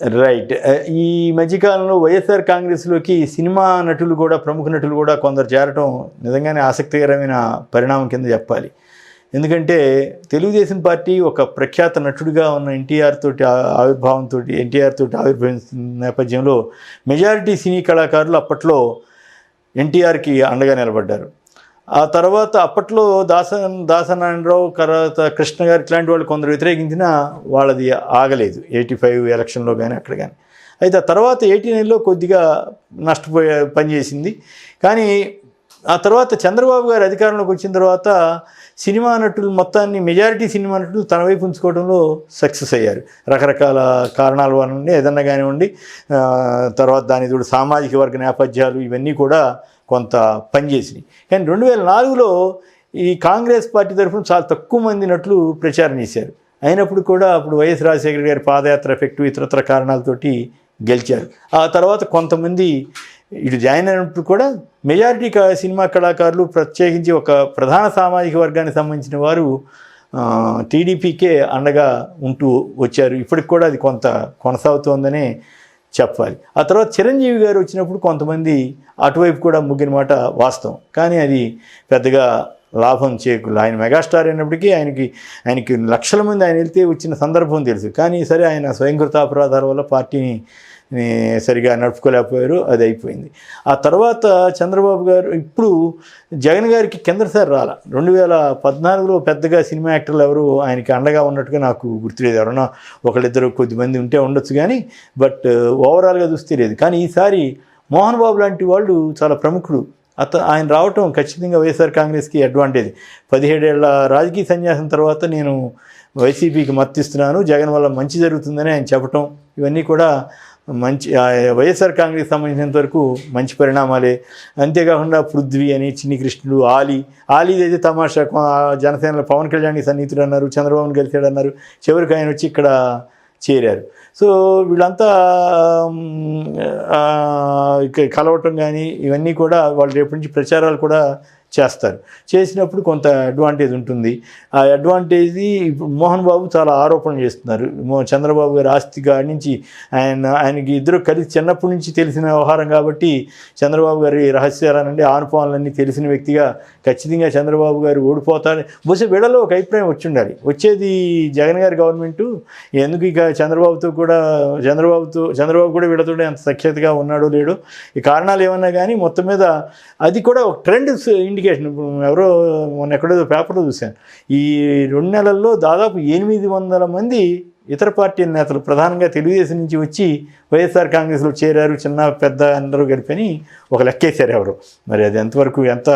Right uh, ఈ మధ్యకాలంలో వైఎస్ఆర్ కాంగ్రెస్లోకి సినిమా నటులు కూడా ప్రముఖ నటులు కూడా కొందరు చేరటం నిజంగానే ఆసక్తికరమైన పరిణామం కింద చెప్పాలి. ఎందుకంటే తెలుగుదేశం పార్టీ ఒక ప్రఖ్యాత నటుడిగా ఉన్న ఎన్టీఆర్ తోటి ఆవిర్భావంతో ఎన్టీఆర్ తోటి ఆవిర్భవించిన నేపథ్యంలో మెజారిటీ సినీ కళాకారులు అప్పట్లో ఎన్టీఆర్కి అండగా నిలబడ్డారు. ఆ తర్వాత అప్పట్లో దాస దాసనారాయణరావు తర్వాత కృష్ణ గారు ఇట్లాంటి వాళ్ళు కొందరు వ్యతిరేకించినా వాళ్ళది ఆగలేదు. ఎయిటీ ఫైవ్ ఎలక్షన్లో కానీ అక్కడ కానీ అయితే ఆ తర్వాత ఎయిటీ నైన్లో కొద్దిగా నష్టపోయే పనిచేసింది కానీ ఆ తర్వాత చంద్రబాబు గారు అధికారంలోకి వచ్చిన తర్వాత సినిమా నటులు మొత్తాన్ని మెజారిటీ సినిమా నటులు తన వైపు ఉంచుకోవడంలో సక్సెస్ అయ్యారు. రకరకాల కారణాల వల్ల ఏదన్నా కానివ్వండి తర్వాత దాని కూడా సామాజిక వర్గ నేపథ్యాలు ఇవన్నీ కూడా కొంత పనిచేసినాయి కానీ రెండు వేల నాలుగులో ఈ కాంగ్రెస్ పార్టీ తరఫున చాలా తక్కువ మంది నట్లు ప్రచారం చేశారు. అయినప్పుడు కూడా అప్పుడు వైఎస్ రాజశేఖర గారి పాదయాత్ర ఎఫెక్ట్ ఇతరత్ర కారణాలతోటి గెలిచారు. ఆ తర్వాత కొంతమంది ఇటు జాయిన్ అయినప్పుడు కూడా మెజారిటీ సినిమా కళాకారులు ప్రత్యేకించి ఒక ప్రధాన సామాజిక వర్గానికి సంబంధించిన వారు టీడీపీకే అండగా ఉంటూ వచ్చారు. ఇప్పటికి కూడా అది కొంత కొనసాగుతోందనే చెప్పాలి. ఆ తర్వాత చిరంజీవి గారు వచ్చినప్పుడు కొంతమంది అటువైపు కూడా ముగ్గిన మాట వాస్తవం. కానీ అది పెద్దగా లాభం చేకూరు ఆయన మెగాస్టార్ అయినప్పటికీ ఆయనకి ఆయనకి లక్షల మంది ఆయన వెళ్తే వచ్చిన సందర్భం తెలుసు. కానీ సరే ఆయన స్వయంకృత అపరాధాల వల్ల పార్టీని సరిగా నడుపుకోలేకపోయారు అది అయిపోయింది. ఆ తర్వాత చంద్రబాబు గారు ఇప్పుడు జగన్ గారికి కిందసారి రాల. రెండు వేల పద్నాలుగులో పెద్దగా సినిమా యాక్టర్లు ఎవరు ఆయనకి అండగా ఉన్నట్టుగా నాకు గుర్తులేదు. ఎవరన్నా ఒకళ్ళిద్దరు కొద్దిమంది ఉంటే ఉండొచ్చు కానీ బట్ ఓవరాల్గా చూస్తే లేదు కానీ ఈసారి మోహన్ బాబు లాంటి వాళ్ళు చాలా ప్రముఖుడు అత ఆయన రావటం ఖచ్చితంగా వైఎస్ఆర్ కాంగ్రెస్కి అడ్వాంటేజ్ పదిహేడేళ్ళ రాజకీయ సన్యాసం తర్వాత నేను వైసీపీకి మద్దతిస్తున్నాను జగన్ వల్ల మంచి జరుగుతుందని ఆయన చెప్పటం ఇవన్నీ కూడా మంచి వైఎస్ఆర్ కాంగ్రెస్ సంబంధించినంత వరకు మంచి పరిణామాలే. అంతేకాకుండా పృథ్వీ అని చిన్ని కృష్ణుడు ఆలీ. ఆలీ అయితే తమాషా జనసేనలో పవన్ కళ్యాణ్ సన్నిహితుడు అన్నారు చంద్రబాబును కలిశాడు అన్నారు. చివరికి ఆయన వచ్చి ఇక్కడ చేరారు. సో వీళ్ళంతా కలవటం కానీ ఇవన్నీ కూడా వాళ్ళు రేపటి నుంచి ప్రచారాలు కూడా చేస్తారు. చేసినప్పుడు కొంత అడ్వాంటేజ్ ఉంటుంది. ఆ అడ్వాంటేజ్ ఇప్పుడు మోహన్ బాబు చాలా ఆరోపణలు చేస్తున్నారు. చంద్రబాబు గారి ఆస్తి కాడి నుంచి ఆయన ఆయనకి ఇద్దరు కలిసి చిన్నప్పటి నుంచి తెలిసిన వ్యవహారం కాబట్టి చంద్రబాబు గారి రహస్యాలనండి ఆనుపాలన్నీ తెలిసిన వ్యక్తిగా ఖచ్చితంగా చంద్రబాబు గారు ఓడిపోతారని బహుశా వీళ్ళలో ఒక అభిప్రాయం వచ్చి ఉండాలి. వచ్చేది జగన్ గారి గవర్నమెంటు. ఎందుకు ఇక చంద్రబాబుతో కూడా చంద్రబాబుతో చంద్రబాబు కూడా వీళ్ళతో ఎంత సఖ్యతగా ఉన్నాడో లేడో ఈ కారణాలు ఏమన్నా కానీ మొత్తం మీద అది కూడా ఒక ట్రెండ్ ఇండికేషన్ ఎవరో మొన్న ఎక్కడో పేపర్లో చూశాను. ఈ రెండు నెలల్లో దాదాపు ఎనిమిది వందల మంది ఇతర పార్టీ నేతలు ప్రధానంగా తెలుగుదేశం నుంచి వచ్చి వైఎస్ఆర్ కాంగ్రెస్లో చేరారు చిన్న పెద్ద అందరూ కలిపని ఒక లెక్కేశారు ఎవరు. మరి అది ఎంతవరకు ఎంత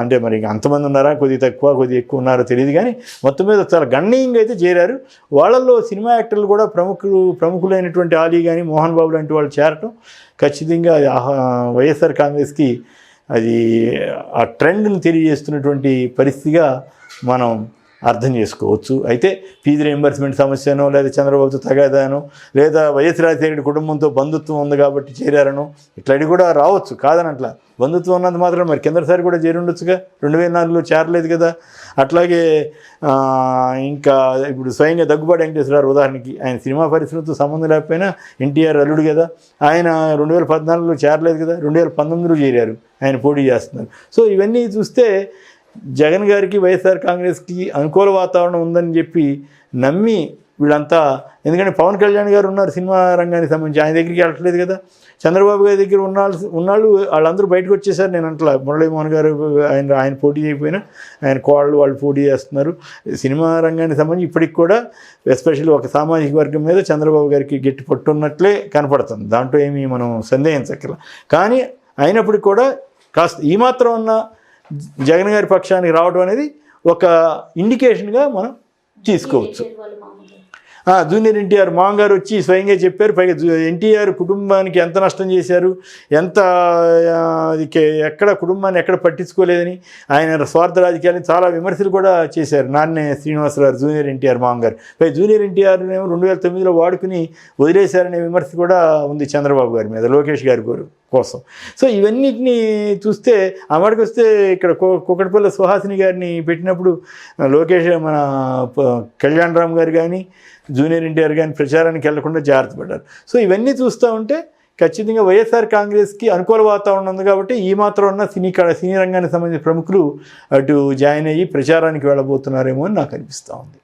అంటే మరి అంతమంది ఉన్నారా కొద్ది తక్కువ కొద్ది ఎక్కువ ఉన్నారో తెలియదు కానీ మొత్తం మీద చాలా గణనీయంగా అయితే చేరారు. వాళ్ళల్లో సినిమా యాక్టర్లు కూడా ప్రముఖులు ప్రముఖులైనటువంటి ఆలీ కానీ మోహన్ బాబు లాంటి వాళ్ళు చేరటం ఖచ్చితంగా ఆహా- వైఎస్ఆర్ కాంగ్రెస్కి అది ఆ ట్రెండ్ని తెలియజేస్తున్నటువంటి పరిస్థితిగా మనం అర్థం చేసుకోవచ్చు. అయితే ఫీజు రియంబర్స్మెంట్ సమస్యనో లేదా చంద్రబాబుతో తగాదానో లేదా వైఎస్ రాజశేఖర కుటుంబంతో బంధుత్వం ఉంది కాబట్టి చేరారనో ఇట్లాంటివి కూడా రావచ్చు. కాదనట్లా. బంధుత్వం ఉన్నంత మాత్రం మరి కిందసారి కూడా చేరి ఉండొచ్చుగా? రెండు వేల నాలుగులో చేరలేదు కదా? అట్లాగే ఇంకా ఇప్పుడు స్వయంగా దగ్గుబాటు వెంకటేశ్వరరావు ఉదాహరణకి ఆయన సినిమా పరిశ్రమతో సంబంధం లేకపోయినా ఎన్టీఆర్ అల్లుడు కదా? ఆయన రెండు వేల పద్నాలుగులో చేరలేదు కదా? రెండు వేల పంతొమ్మిదిలో చేరారు. ఆయన పోటీ చేస్తున్నారు. సో ఇవన్నీ చూస్తే జగన్ గారికి వైఎస్ఆర్ కాంగ్రెస్కి అనుకూల వాతావరణం ఉందని చెప్పి నమ్మి వీళ్ళంతా ఎందుకంటే పవన్ కళ్యాణ్ గారు ఉన్నారు సినిమా రంగానికి సంబంధించి ఆయన దగ్గరికి వెళ్ళట్లేదు కదా. చంద్రబాబు గారి దగ్గర ఉన్నాళ్ళు ఉన్నాళ్ళు వాళ్ళందరూ బయటకు వచ్చేసారు. నేను అంటలా మురళీమోహన్ గారు ఆయన ఆయన పోటీ చేయకపోయినా ఆయన కోళ్ళు వాళ్ళు పోటీ చేస్తున్నారు. సినిమా రంగానికి సంబంధించి ఇప్పటికి కూడా ఎస్పెషల్లీ ఒక సామాజిక వర్గం మీద చంద్రబాబు గారికి గట్టి పట్టున్నట్లే కనపడుతుంది. దాంట్లో ఏమీ మనం సందేహించక్కల కానీ అయినప్పటికీ కూడా కాస్త ఈ మాత్రం ఉన్న జగన్ గారి పక్షానికి రావడం అనేది ఒక ఇండికేషన్గా మనం తీసుకోవచ్చు. జూనియర్ ఎన్టీఆర్ మామగారు వచ్చి స్వయంగా చెప్పారు పైగా జూ- ఎన్టీఆర్ కుటుంబానికి ఎంత నష్టం చేశారు ఎంత ఎక్కడ కుటుంబాన్ని ఎక్కడ పట్టించుకోలేదని ఆయన స్వార్థ రాజకీయాలని చాలా విమర్శలు కూడా చేశారు. నాన్నే శ్రీనివాసరావు జూనియర్ ఎన్టీఆర్ మామగారు. పై జూనియర్ ఎన్టీఆర్ ఏమో రెండు వేల తొమ్మిదిలో వాడుకుని వదిలేశారనే విమర్శ కూడా ఉంది చంద్రబాబు గారి మీద లోకేష్ గారి గారు కోసం. సో ఇవన్నిటిని చూస్తే అమ్మడికి వస్తే ఇక్కడ కో- సుహాసిని గారిని పెట్టినప్పుడు లోకేష్ మన కళ్యాణ్ రామ్ గారు కానీ జూనియర్ ఎన్టీఆర్ కానీ ప్రచారానికి వెళ్ళకుండా జాగ్రత్త పడ్డారు. సో ఇవన్నీ చూస్తూ ఉంటే ఖచ్చితంగా వైఎస్ఆర్ కాంగ్రెస్కి అనుకూల వాతావరణం ఉంది కాబట్టి ఈ మాత్రం ఉన్న సినీ క- సినీ రంగానికి సంబంధించిన ప్రముఖులు అటు జాయిన్ అయ్యి ప్రచారానికి వెళ్ళబోతున్నారేమో అని నాకు అనిపిస్తూ ఉంది.